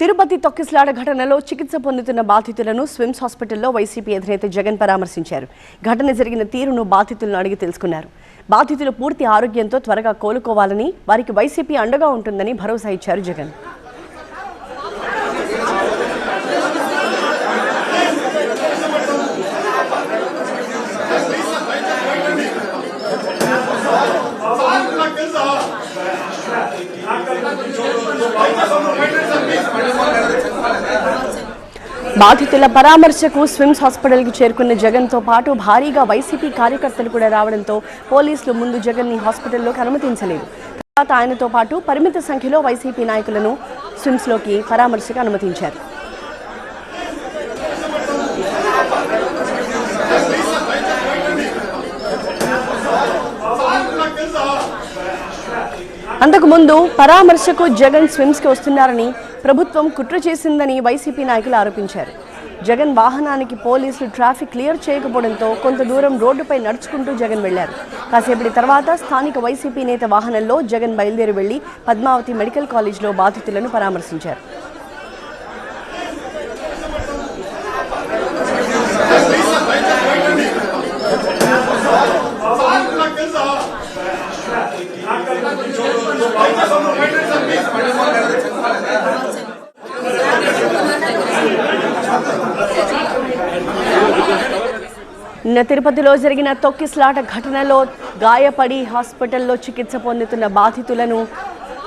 తిరుపతి తొక్కిసలాడ ఘటనలో చికిత్స పొందుతున్న బాధితులను స్విమ్స్ హాస్పిటల్లో వైసీపీ అధినేత జగన్ పరామర్శించారు. ఘటన జరిగిన తీరును బాధితులను అడిగి తెలుసుకున్నారు. బాధితులు పూర్తి ఆరోగ్యంతో త్వరగా కోలుకోవాలని వారికి వైసీపీ అండగా ఉంటుందని భరోసా ఇచ్చారు జగన్. బాధితుల పరామర్శకు స్విమ్స్ హాస్పిటల్కి చేరుకున్న జగన్తో పాటు భారీగా వైసీపీ కార్యకర్తలు కూడా రావడంతో పోలీసులు ముందు జగన్ని హాస్పిటల్లోకి అనుమతించలేదు. తర్వాత ఆయనతో పాటు పరిమిత సంఖ్యలో వైసీపీ నాయకులను స్విమ్స్లోకి పరామర్శకు అనుమతించారు. అంతకుముందు పరామర్శకు జగన్ స్విమ్స్కి వస్తున్నారని ప్రభుత్వం కుట్ర చేసిందని వైసీపీ నాయకులు ఆరోపించారు. జగన్ వాహనానికి పోలీసులు ట్రాఫిక్ క్లియర్ చేయకపోవడంతో కొంత దూరం రోడ్డుపై నడుచుకుంటూ జగన్ వెళ్ళారు. కాసేపటి తర్వాత స్థానిక వైసీపీ నేత వాహనంలో జగన్ బయలుదేరి వెళ్ళి పద్మావతి మెడికల్ కాలేజ్లో బాధితులను పరామర్శించారు. నిన్న తిరుపతిలో జరిగిన తొక్కిస్లాట ఘటనలో గాయపడి హాస్పిటల్లో చికిత్స పొందుతున్న బాధితులను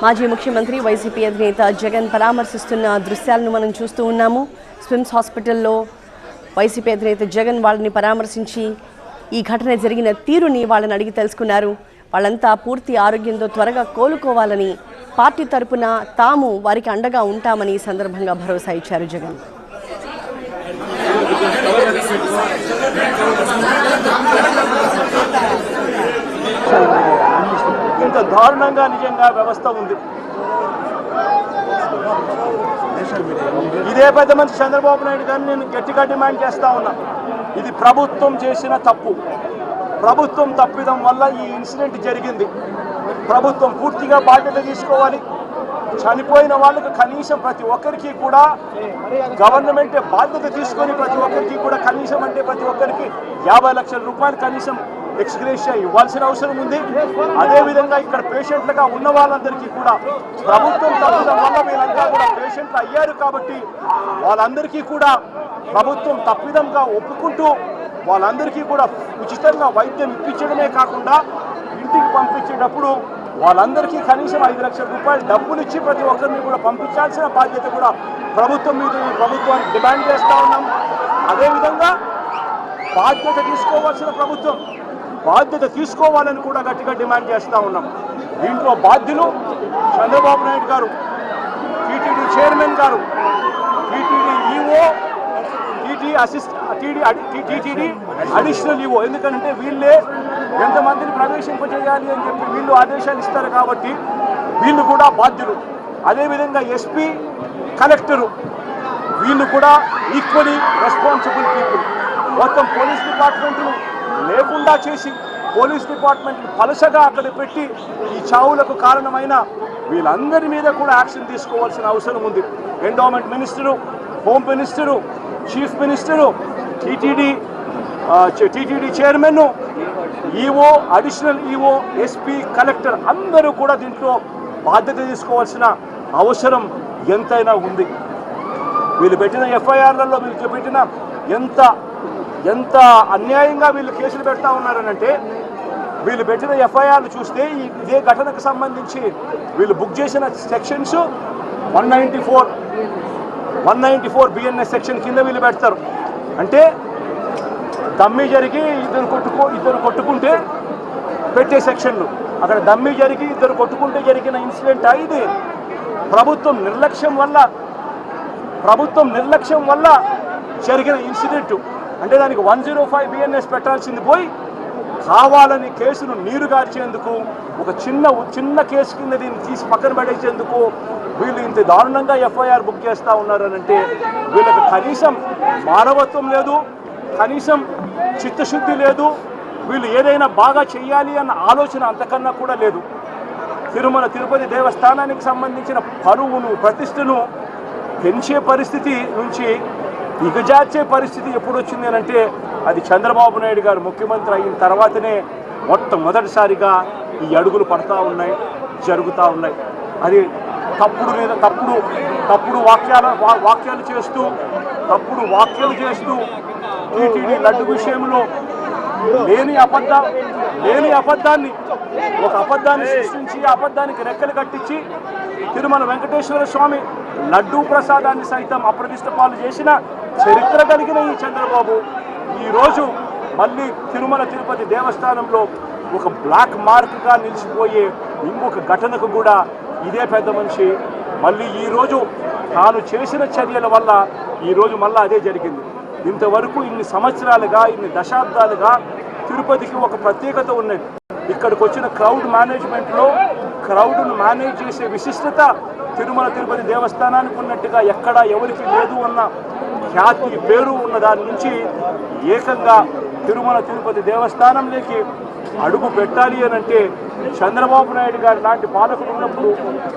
మాజీ ముఖ్యమంత్రి వైసీపీ అధినేత జగన్ పరామర్శిస్తున్న దృశ్యాలను మనం చూస్తూ ఉన్నాము. స్విమ్స్ హాస్పిటల్లో వైసీపీ అధినేత జగన్ వాళ్ళని పరామర్శించి ఈ ఘటన జరిగిన తీరుని వాళ్ళని అడిగి తెలుసుకున్నారు. వాళ్ళంతా పూర్తి ఆరోగ్యంతో త్వరగా కోలుకోవాలని పార్టీ తరపున తాము వారికి అండగా ఉంటామని ఈ సందర్భంగా భరోసా ఇచ్చారు జగన్. ఇంత దారుణంగా నిజంగా వ్యవస్థ ఉంది. ఇదే పెద్ద మనిషి చంద్రబాబు నాయుడు గారిని నేను గట్టిగా డిమాండ్ చేస్తా ఉన్నా. ఇది ప్రభుత్వం చేసిన తప్పు. ప్రభుత్వం తప్పిదం వల్ల ఈ ఇన్సిడెంట్ జరిగింది. ప్రభుత్వం పూర్తిగా బాధ్యత తీసుకోవాలి. చనిపోయిన వాళ్ళకు కనీసం ప్రతి ఒక్కరికి కూడా గవర్నమెంట్ బాధ్యత తీసుకొని ప్రతి ఒక్కరికి కూడా కనీసం అంటే ప్రతి ఒక్కరికి యాభై లక్షల రూపాయలు కనీసం ఎక్స్గ్రేషియా ఇవ్వాల్సిన అవసరం ఉంది. అదేవిధంగా ఇక్కడ పేషెంట్లుగా ఉన్న వాళ్ళందరికీ కూడా ప్రభుత్వం తప్పడం వల్ల వీళ్ళంతా కూడా పేషెంట్లు అయ్యారు కాబట్టి వాళ్ళందరికీ కూడా ప్రభుత్వం తప్పిదంగా ఒప్పుకుంటూ వాళ్ళందరికీ కూడా ఉచితంగా వైద్యం ఇప్పించడమే కాకుండా ఇంటికి పంపించేటప్పుడు వాళ్ళందరికీ కనీసం ఐదు లక్షల రూపాయలు డబ్బులు ఇచ్చి ప్రతి ఒక్కరిని కూడా పంపించాల్సిన బాధ్యత కూడా ప్రభుత్వం మీద ఈ ప్రభుత్వాన్ని డిమాండ్ చేస్తూ ఉన్నాం. అదేవిధంగా బాధ్యత తీసుకోవాల్సిన ప్రభుత్వం బాధ్యత తీసుకోవాలని కూడా గట్టిగా డిమాండ్ చేస్తూ ఉన్నాం. దీంట్లో బాధ్యులు Chandrababu Naidu garu TTD chairman garu TTD EO TT assist TD TTD additional EO. ఎందుకంటే వీళ్ళే ఎంతమందిని ప్రవేశింపజేయాలి అని చెప్పి వీళ్ళు ఆదేశాలు ఇస్తారు కాబట్టి వీళ్ళు కూడా బాధ్యులు. అదేవిధంగా ఎస్పీ కలెక్టరు వీళ్ళు కూడా ఈక్వలీ రెస్పాన్సిబుల్ పీపుల్. మొత్తం పోలీస్ డిపార్ట్మెంట్ను లేకుండా చేసి పోలీస్ డిపార్ట్మెంట్ పలుసగా అక్కడ పెట్టి ఈ చావులకు కారణమైన వీళ్ళందరి మీద కూడా యాక్షన్ తీసుకోవాల్సిన అవసరం ఉంది. Endowment minister home minister chief minister TTD TTD chairman EO additional EO SP collector అందరూ కూడా దీంట్లో బాధ్యత తీసుకోవాల్సిన అవసరం ఎంతైనా ఉంది. వీళ్ళు పెట్టిన ఎఫ్ఐఆర్లలో వీళ్ళు పెట్టిన ఎంత ఎంత అన్యాయంగా వీళ్ళు కేసులు పెడతా ఉన్నారనంటే వీళ్ళు పెట్టిన ఎఫ్ఐఆర్లు చూస్తే ఇదే ఘటనకు సంబంధించి వీళ్ళు బుక్ చేసిన sections one ninety four one ninety four BNS section కింద వీళ్ళు పెడతారు. అంటే దమ్మి జరిగి ఇద్దరు కొట్టుకో ఇద్దరు కొట్టుకుంటే పెట్టే సెక్షన్లు. అక్కడ దమ్మి జరిగి ఇద్దరు కొట్టుకుంటే జరిగిన ఇన్సిడెంట్ ఇది ప్రభుత్వం నిర్లక్ష్యం వల్ల ప్రభుత్వం నిర్లక్ష్యం వల్ల జరిగిన ఇన్సిడెంట్. అంటే దానికి వన్ జీరో ఫైవ్ బిఎన్ఎస్ పెట్టాల్సింది పోయి కావాలని కేసును నీరు గార్చేందుకు ఒక చిన్న చిన్న కేసు కింద దీన్ని తీసి పక్కన పడేసేందుకు వీళ్ళు ఇంత దారుణంగా ఎఫ్ఐఆర్ బుక్ చేస్తూ ఉన్నారనంటే వీళ్ళకి కనీసం మానవత్వం లేదు. కనీసం చిత్తశుద్ధి లేదు. వీళ్ళు ఏదైనా బాగా చేయాలి అన్న ఆలోచన అంతకన్నా కూడా లేదు. తిరుమల తిరుపతి దేవస్థానానికి సంబంధించిన పరువును ప్రతిష్టను పెంచే పరిస్థితి నుంచి దిగజార్చే పరిస్థితి ఎప్పుడు వచ్చింది అంటే అది చంద్రబాబు నాయుడు గారు ముఖ్యమంత్రి అయిన తర్వాతనే మొట్టమొదటిసారిగా ఈ అడుగులు పడతా ఉన్నాయి జరుగుతూ ఉన్నాయి. అది తప్పుడు మీద తప్పుడు తప్పుడు వాక్యాల వా- వాక్యాలు చేస్తూ తప్పుడు వాక్యాలు చేస్తూ టీటీడీ లడ్డు విషయంలో లేని అబద్ధ లేని అబద్ధాన్ని ఒక అబద్ధాన్ని సృష్టించి అబద్ధానికి రెక్కలు కట్టించి తిరుమల వెంకటేశ్వర స్వామి లడ్డూ ప్రసాదాన్ని సైతం అప్రతిష్ట పాలు చేసిన చరిత్ర కలిగిన ఈ చంద్రబాబు ఈరోజు మళ్ళీ తిరుమల తిరుపతి దేవస్థానంలో ఒక బ్లాక్ మార్క్గా నిలిచిపోయే ఇంకొక ఘటనకు కూడా ఇదే పెద్ద మనిషి. మళ్ళీ ఈరోజు తాను చేసిన చర్యల వల్ల ఈరోజు మళ్ళీ అదే జరిగింది. ఇంతవరకు ఇన్ని సంవత్సరాలుగా ఇన్ని దశాబ్దాలుగా తిరుపతికి ఒక ప్రత్యేకత ఉన్నది. ఇక్కడికి వచ్చిన క్రౌడ్ మేనేజ్మెంట్లో క్రౌడ్ను మేనేజ్ చేసే విశిష్టత తిరుమల తిరుపతి దేవస్థానానికి ఉన్నట్టుగా ఎక్కడా ఎవరికి లేదు అన్న ఖ్యాతి పేరు ఉన్న దాని నుంచి ఏకంగా తిరుమల తిరుపతి దేవస్థానంలోకి అడుగు పెట్టాలి అని అంటే చంద్రబాబు నాయుడు గారి లాంటి పాలకులు ఉన్నప్పుడు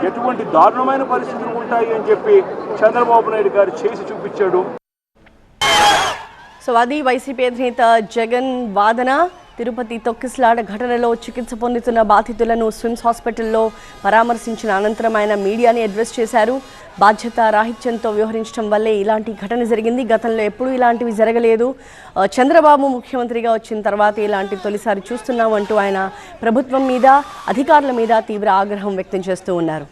ఎటువంటి దారుణమైన పరిస్థితులు ఉంటాయి అని చెప్పి చంద్రబాబు నాయుడు గారు చేసి చూపించాడు. సో అది వైసీపీ అధినేత జగన్ వాదన. తిరుపతి తొక్కిసలాట ఘటనలో చికిత్స పొందుతున్న బాధితులను స్విమ్స్ హాస్పిటల్లో పరామర్శించిన అనంతరం ఆయన మీడియాని అడ్రస్ చేశారు. బాధ్యత రాహిత్యంతో వ్యవహరించడం వల్లే ఇలాంటి ఘటన జరిగింది. గతంలో ఎప్పుడూ ఇలాంటివి జరగలేదు. చంద్రబాబు ముఖ్యమంత్రిగా వచ్చిన తర్వాత ఇలాంటి తొలిసారి చూస్తున్నామంటూ ఆయన ప్రభుత్వం మీద అధికారుల మీద తీవ్ర ఆగ్రహం వ్యక్తం చేస్తూ ఉన్నారు.